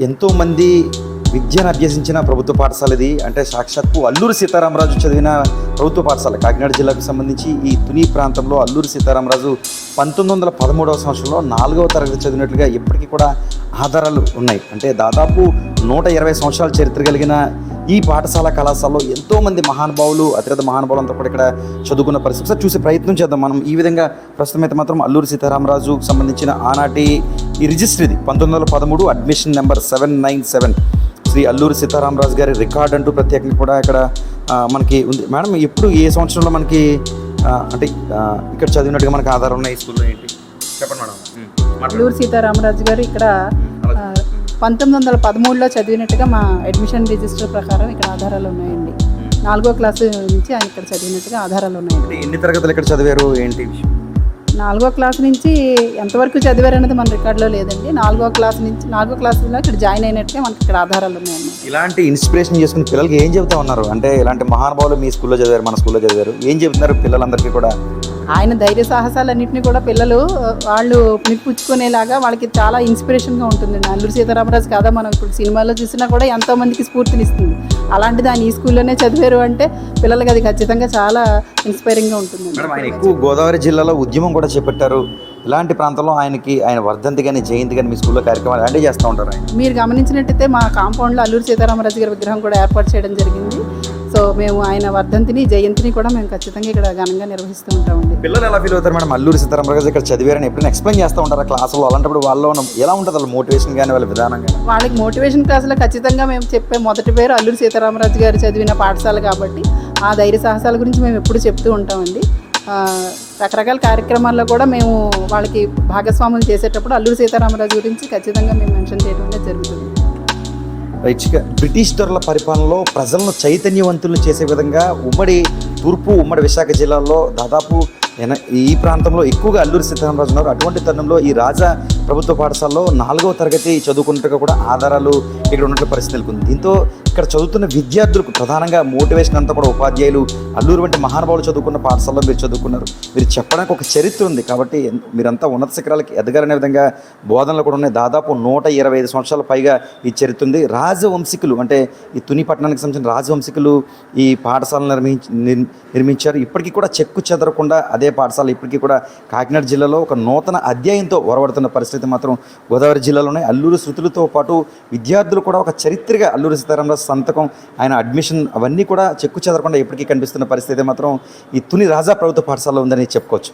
ఎంతోమంది విద్యను అభ్యసించిన ప్రభుత్వ పాఠశాల ఇది అంటే సాక్షాత్తు అల్లూరు సీతారామరాజు చదివిన ప్రభుత్వ పాఠశాల కాకినాడ జిల్లాకు సంబంధించి ఈ తుని ప్రాంతంలో అల్లూరు సీతారామరాజు పంతొమ్మిది వందల పదమూడవ సంవత్సరంలో నాలుగవ తరగతి చదివినట్లుగా ఇప్పటికీ కూడా ఆధారాలు ఉన్నాయి. అంటే దాదాపు నూట ఇరవై సంవత్సరాల చరిత్ర కలిగిన ఈ పాఠశాల కళాశాలలో ఎంతోమంది మహానుభావులు అతిరథ మహానుభావులు అంతా కూడా ఇక్కడ చదువుకున్న పరిస్థితి. సార్ చూసే ప్రయత్నం చేద్దాం మనం. ఈ విధంగా ప్రస్తుతం అయితే మాత్రం అల్లూరి సీతారామరాజుకు సంబంధించిన ఆనాటి ఈ రిజిస్టర్ ఇది. పంతొమ్మిది వందల పదమూడు admission number seven nine seven. Shri Alluri Sitaramaraju గారి రికార్డ్ అంటూ ప్రత్యేకంగా కూడా ఇక్కడ మనకి ఉంది. మేడం ఎప్పుడు ఏ సంవత్సరంలో మనకి అంటే ఇక్కడ చదివినట్టుగా మనకి ఆధారం ఉన్నాయి ఈ స్కూల్లో ఏంటి? చెప్పండి మేడం. అల్లూరి సీతారామరాజు గారు ఇక్కడ పంతొమ్మిది వందల పదమూడులో చదివినట్టుగా మా అడ్మిషన్ రిజిస్టర్ ప్రకారం ఇక్కడ ఆధారాలు ఉన్నాయండి. నాలుగో క్లాసు నుంచి ఆయన ఇక్కడ చదివినట్టుగా ఆధారాలు ఉన్నాయండి. ఎన్ని తరగతులు ఇక్కడ చదివారు? ఏంటి విషయం? నాలుగో క్లాస్ నుంచి ఎంతవరకు చదివారు అనేది మన రికార్డులో లేదండి. నాలుగో క్లాస్ నుంచి నాలుగో క్లాసులో ఇక్కడ జాయిన్ అయినట్టుగా మనకి ఇక్కడ ఆధారాలు ఉన్నాయండి. ఇలాంటి ఇన్స్పిరేషన్ చేసుకుని పిల్లలకి ఏం చెబుతా ఉన్నారు? అంటే ఇలాంటి మహానుభావులు మీ స్కూల్లో చదివారు మన స్కూల్లో చదివారు. ఏం చెబుతున్నారు పిల్లలందరికీ కూడా? ఆయన ధైర్య సాహసాలన్నింటినీ కూడా పిల్లలు వాళ్ళు నిప్పుచ్చుకునేలాగా వాళ్ళకి చాలా ఇన్స్పిరేషన్గా ఉంటుందండి అల్లూరు సీతారామరాజు కథ మనం ఇప్పుడు సినిమాలో చూసినా కూడా ఎంతో మందికి స్ఫూర్తినిస్తుంది. అలాంటిది ఆయన ఈ స్కూల్లోనే చదివారు అంటే పిల్లలకి అది ఖచ్చితంగా చాలా ఇన్స్పైరింగ్గా ఆయన ఎక్కువ గోదావరి జిల్లాలో ఉద్యమం కూడా చేపట్టారు. ఇలాంటి ప్రాంతంలో ఆయనకి ఆయన వర్ధంతి కానీ జయంతి కానీ మీ స్కూల్లో కార్యక్రమాలు అలాంటివి చేస్తూ ఉంటారు ఆయన. మీరు గమనించినట్టయితే మా కాంపౌండ్లో అల్లూరు సీతారామరాజు గారి విగ్రహం కూడా ఏర్పాటు చేయడం జరిగింది. సో మేము ఆయన వర్ధంతిని జయంతిని కూడా మేము ఖచ్చితంగా ఇక్కడ ఘనంగా నిర్వహిస్తూ ఉంటామండి పిల్లలు ఎలా ఫీల్ అవుతారు మేడం? అల్లూరి సీతారామరాజు ఇక్కడ చదివారని ఎప్పుడైనా ఎక్స్ప్లెయిన్ చేస్తూ ఉంటారు క్లాసులో అలాంటప్పుడు ఉన్న- ఎలా ఉంటుంది వాళ్ళ మోటివేషన్ కానీ వాళ్ళ విధానం కానీ? వాళ్ళకి మోటివేషన్ క్లాసులో ఖచ్చితంగా మేము చెప్పే మొదటి పేరు అల్లూరి సీతారామరాజు గారు చదివిన పాఠశాల కాబట్టి ఆ ధైర్య సాహసాల గురించి మేము ఎప్పుడు చెప్తూ ఉంటామండి. రకరకాల కార్యక్రమాల్లో కూడా మేము వాళ్ళకి భాగస్వాములు చేసేటప్పుడు అల్లూరి సీతారామరాజు గురించి ఖచ్చితంగా మేము మెన్షన్ చేయడం అనేది జరుగుతుంది. బ్రిటిష్ దొరల పరిపాలనలో ప్రజలను చైతన్యవంతులను చేసే విధంగా ఉమ్మడి తూర్పు ఉమ్మడి విశాఖ జిల్లాలో దాదాపు ఈ ప్రాంతంలో ఎక్కువగా అల్లూరి సీతారామరాజు ఉన్నారు. అటువంటి తరుణంలో ఈ రాజా ప్రభుత్వ పాఠశాలలో నాలుగవ తరగతి చదువుకున్నట్టుగా కూడా ఆధారాలు ఇక్కడ ఉన్నట్లు పరిస్థితి నెలకొంది. దీంతో ఇక్కడ చదువుతున్న విద్యార్థులకు ప్రధానంగా మోటివేషన్ అంతా కూడా ఉపాధ్యాయులు అల్లూరు వంటి మహానుభావులు చదువుకున్న పాఠశాలలో మీరు చదువుకున్నారు. మీరు చెప్పడానికి ఒక చరిత్ర ఉంది కాబట్టి మీరంతా ఉన్నత శిఖరాలకి ఎదగాలనే విధంగా బోధనలు కూడా ఉన్నాయి. దాదాపు నూట ఇరవై ఐదు సంవత్సరాల పైగా ఈ చరిత్ర ఉంది. రాజవంశికులు అంటే ఈ తుని పట్టణానికి సంబంధించిన రాజవంశికులు ఈ పాఠశాలను నిర్మించి నిర్మించారు. ఇప్పటికీ కూడా చెక్కు చెదరకుండా అదే పాఠశాల ఇప్పటికీ కూడా కాకినాడ జిల్లాలో ఒక నూతన అధ్యాయంతో వరవడుతున్న పరిస్థితి మాత్రం గోదావరి జిల్లాలోనే. అల్లూరు శృతులతో పాటు విద్యార్థులు కూడా ఒక చరిత్రగా అల్లూరి సీతారామరాజు సంతకం ఆయన అడ్మిషన్ అవన్నీ కూడా చెక్కు చెదరకుండా ఇప్పటికీ కనిపిస్తున్న పరిస్థితి మాత్రం ఈ తుని రాజా ప్రభుత్వ పాఠశాలలో ఉందని చెప్పుకోవచ్చు.